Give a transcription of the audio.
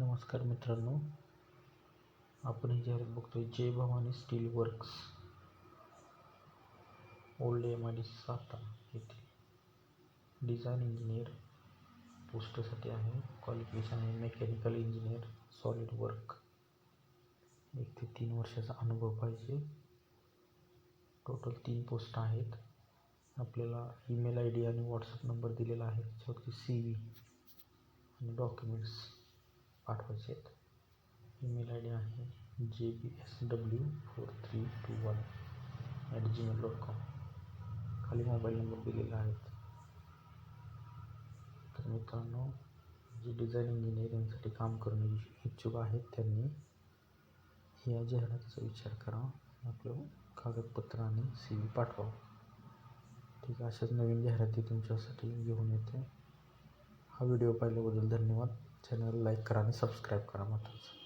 नमस्कार मित्रांनो. आपण ही जाहिरात बघतोय Jai Bhavani steel works. Old M I D Satara येथे. डिझाईन इंजिनियर पोस्टसाठी आहे. क्वालिफिकेशन आहे. Mechanical engineer solid work. एक ते तीन वर्षाचा अनुभव पाहिजे. टोटल तीन पोस्ट आहेत. आपल्याला ईमेल आय डी आणि व्हॉट्सअप नंबर दिलेला आहे. त्याच्यावरती सी व्ही आणि डॉक्युमेंट्स पाठवायचे आहेत ईमेल आय डी आहे J B S W four three two one at Gmail dot com. खाली मोबाईल नंबर दिलेला आहेत तर मित्रांनो जे डिझाईन इंजिनिअरिंगसाठी काम करणे इच्छुक आहेत त्यांनी या जाहिरातीचा विचार करा. आपलं कागदपत्र आणि सी व्ही पाठवा ठीक आहे अशाच नवीन जाहिराती तुमच्यासाठी घेऊन येते. हा व्हिडिओ पाहिल्याबद्दल धन्यवाद. चॅनल लाईक करा आणि सबस्क्राईब करा महत्त्वाचं